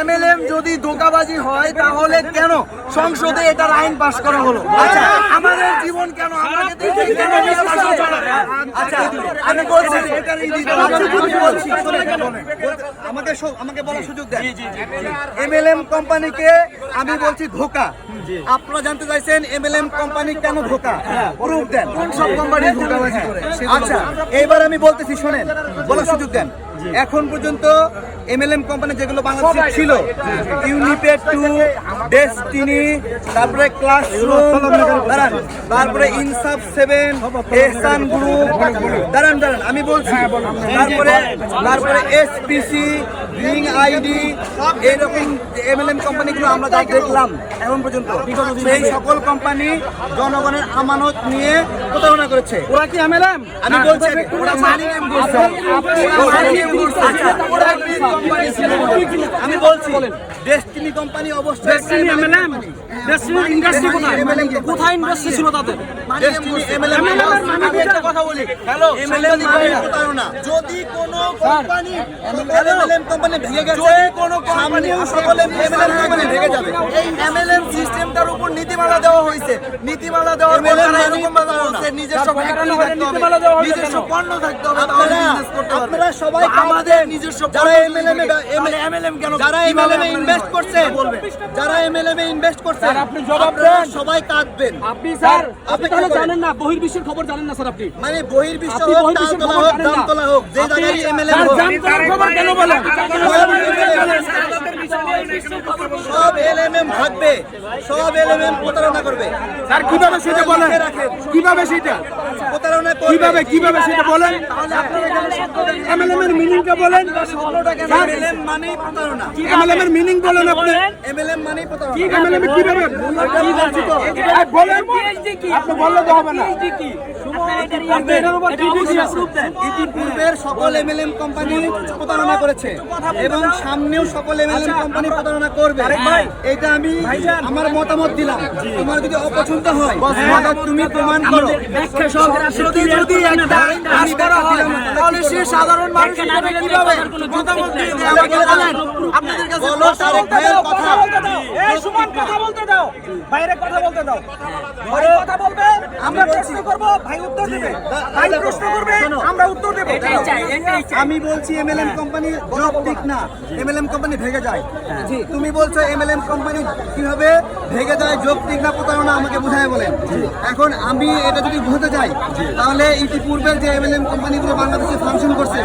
MLM যদি ধোকাবাজি হয় তাহলে কেন সংসদে এটার আইন পাস করা হলো? আচ্ছা আমাদের জীবন কেন আমাকে? আচ্ছা আমি বলছি আমি বলছি আমাকে বলার সুযোগ দেন। এমএলএম কোম্পানিকে আমি বলছি ধোকা। আপনারা জানতে চাইছেন এমএলএম কোম্পানি কেন ধোকা? প্রুফ দেন। কোন সব কোম্পানি ধোকাবাজি করে? আচ্ছা এবার আমি বলতেছি শোনেন বলার সুযোগ দেন। এখন পর্যন্ত এমএলএম কোম্পানি যেগুলো বাংলাদেশে ছিল ইউনিপেড টু ডেস্টিনি তারপরে ক্লাসরুম দাঁড়ান তারপরে ইনসাফ সেভেন এহসান গ্রুপ দাঁড়ান দাঁড়ান আমি বলছি তারপরে তারপরে এসপিসি রিং আইডি এইরকম এমএলএম কোম্পানিগুলো আমরা যা দেখলাম এখন পর্যন্ত সেই সকল কোম্পানি জনগণের আমানত নিয়ে প্রতারণা করেছে। ওরা কি এমএলএম আমি বলছি ওরা মানি এম করছে। আমি game করছে। আচ্ছা, ডেস্টিনি কোম্পানি অবশ্যই ডেস্টিনি এমএলএম ডেস্টিনি ইন্ডাস্ট্রি কোথায় কোথায় ইন্ডাস্ট্রি ছিল তাদের ডেস্টিনি এমএলএম একটা কথা বলি হ্যালো এমএলএম মানে প্রতারণা যদি কোনো কোম্পানি এমএলএম কোম্পানি ভেঙে গেছে যদি কোনো কোম্পানি সকল এমএলএম কোম্পানি ভেঙে যাবে এই এমএলএম সিস্টেমটার উপর নীতিমালা দেওয়া হয়েছে নীতিমালা দেওয়ার পর তারা এরকম ভাবে বলছে নিজস্ব ফ্যাক্টরি থাকতে হবে নিজস্ব পণ্য থাকতে হবে তাহলে business করতে হবে। আপনারা সবাই আমাদের নিজস্ব যারা কেন যারা এমএলএম এ ইনভেস্ট করছে যারা এমএলএম এ ইনভেস্ট করছে আপনি জবাব দেন। সবাই কাঁদবেন। আপনি স্যার আপনি তাহলে জানেন না বহির্বিশ্বের খবর জানেন না স্যার আপনি। মানে বহির্বিশ্ব হোক তালতলা হোক। দামতলা হোক যে জায়গায় এমএলএম হোক। খবর কেন বলেন? সব এলএমএম ভাগবে সব এলএমএম প্রতারণা করবে। স্যার কীভাবে সেটা বলেন? কীভাবে সেটা? প্রতারণা কীভাবে কীভাবে সেটা বলেন? এমএলএম এর মিনিংটা বলেন। এমএলএম প্রতারণা। এমএলএম এর মিনিং বলেন আপনি এমএলএম মানে প্রতারণা। এমএলএম কীভাবে? বলেন? আপনি বললে তো হবে না। কি? ইতিপূর্বের সকল এমএলএম কোম্পানি প্রতারণা করেছে। এবং সামনেও সকল এমএলএম কোম্পানি প্রতারণা করবে। এটা আমি আমার মতামত দিলাম। তোমার যদি অপছন্দ হয় তুমি প্রমাণ করো। যদি যদি একটা আইন করা হয় তাহলে সে সাধারণ মানুষ হিসেবে কীভাবে মতামত দিয়ে দেয়? আমাকে বলেন। আপনাদের কাছে বলো তারেক ভাইয়ের কথা। এই সুমন কথা বলতে দাও। বাইরে কথা বলতে দাও। ভাই কথা বলবে আমরা প্রশ্ন করব ভাই উত্তর দেবে। ভাই প্রশ্ন করবে আমরা উত্তর দেব আমি বলছি এমএলএম কোম্পানি ঠিক না এমএলএম কোম্পানি ভেঙে যায়। তুমি বলছো এমএলএম কোম্পানি কীভাবে ভেঙে যায় যৌক্তিক না প্রতারণা আমাকে বুঝায় বলেন। এখন আমি এটা যদি বুঝতে চাই তাহলে ইতিপূর্বে যে এমএলএম কোম্পানিগুলো বাংলাদেশে ফাংশন করছে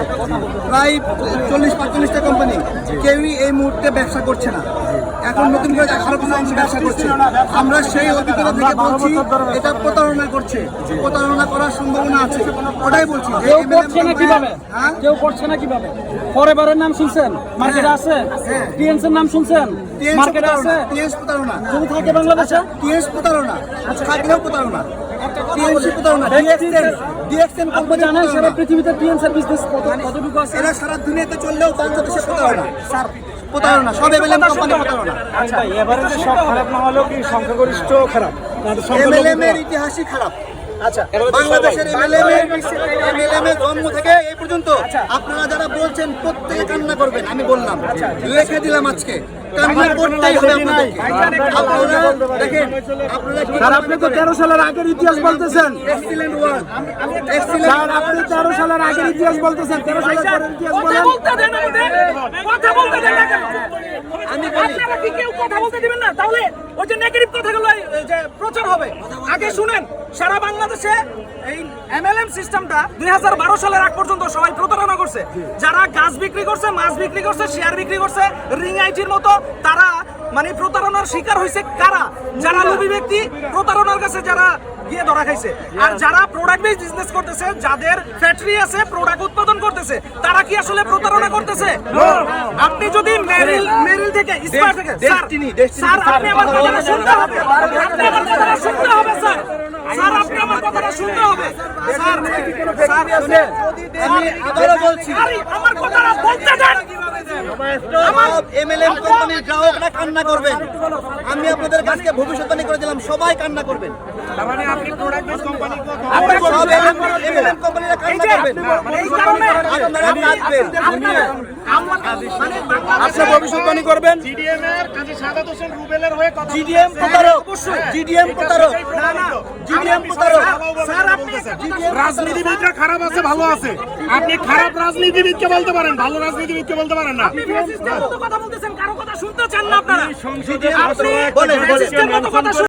প্রায় চল্লিশ পঁয়তাল্লিশটা কোম্পানি কেউই এই মুহূর্তে ব্যবসা করছে না। এখন নতুন করে আরও কিছু অংশ ব্যবসা করছে। আমরা সেই অভিজ্ঞতা থেকে বলছি এটা প্রতারণা করছে। প্রতারণা করার সম্ভাবনা আছে। ওটাই বলছি যে কেউ করছে না কীভাবে? হ্যাঁ? কেউ করছে না কীভাবে? ফরেভারের নাম শুনছেন? মার্কেটে আছে? হ্যাঁ। টিএনস এর নাম শুনছেন? মার্কেটে আছে? টিএনস প্রতারণা। তুমি থাকে বাংলাদেশে? টিএনস প্রতারণা থাকলেও প্রতারণা। টিএনসি প্রতারণা ডিএক্সএন ডিএক্সএন আপনি কোম্পানি জানেন সারা পৃথিবীতে টিএনস এর বিজনেস কত কতটুকু আছে? এরা সারা দুনিয়াতে চললেও বাংলাদেশে প্রতারণা। স্যার প্রতারণা সব এমএলএম কোম্পানি প্রতারণা। এভারেজে সব খারাপ না হলেও কি সংখ্যাগরিষ্ঠ খারাপ? এমএলএম এর ইতিহাসই খারাপ। আচ্ছা। বাংলাদেশের এমএলএম এর জন্ম থেকে এই পর্যন্ত আপনারা যারা বলছেন প্রত্যেকে কান্না করবেন আমি বললাম। লিখে দিলাম আজকে। কান্না করতেই হবে আপনারা দেখেন আপনারা আপনি তো তেরো সালের আগের ইতিহাস বলতেছেন। স্যার আপনি তেরো সালের আগের ইতিহাস বলতেছেন। তেরো সালের পরের ইতিহাস কথা বলেন। বলতে দেন কথা বলতে দেন না কেন আমি বলি আপনারা কি কেউ কথা বলতে দিবেন না তাহলে ওই যে নেগেটিভ কথাগুলো যে প্রচার হবে। আগে শুনেন সারা বাংলাদেশে এই এমএলএম সিস্টেমটা দুই সালের আগ পর্যন্ত সবাই প্রতারণা করছে। যারা গাছ বিক্রি করছে মাছ বিক্রি করছে শেয়ার বিক্রি করছে রিং আইটির মতো তারা মানে প্রতারণার শিকার হয়েছে কারা? যারা লোভী ব্যক্তি প্রতারণার কাছে যারা গিয়ে ধরা খাইছে। আর যারা প্রোডাক্ট বেস বিজনেস করতেছে যাদের ফ্যাক্টরি আছে প্রোডাক্ট উৎপাদন করতেছে তারা কি আসলে প্রতারণা করতেছে? আপনি যদি মেরিল থেকে স্পার থেকে। স্যার স্যার আপনি আমার কথাটা শুনতে হবে। আপনি আমার কথাটা শুনতে হবে স্যার। স্যার আপনি আমার কথাটা শুনতে হবে। স্যার আমি আবারও বলছি। আমার কথাটা বলতে দেন। এমএলএম কোম্পানির গ্রাহকরা কান্না করবেন। আমি আপনাদের কাছে ভবিষ্যৎবাণী করে দিলাম সবাই কান্না করবেন। আপনি প্রোডাক্ট বেস কোম্পানি আপনারা সব আপনারা- এমএলএম কোম্পানিরা এই কান্না যে করবেন। এই কারণে আপনারা কাঁদবেন আপনারা আমরা বাংলাদেশে ভবিষ্যৎবাণী করবেন। জিডিএম এর কাজী সাদাত হোসেন রুবেলের কথা জিডিএম প্রতারক। জিডিএম প্রতারক। না না জিডিএম প্রতারক। স্যার আপনি একটা কথা রাজনীতিবিদরা খারাপ আছে ভালো আছে। আপনি খারাপ রাজনীতিবিদকে বলতে পারেন ভালো রাজনীতিবিদকে বলতে পারেন না। আপনি ফ্যাসিস্টের মতো কথা বলতেছেন কারও কথা শুনতে চান না আপনারা। আপনি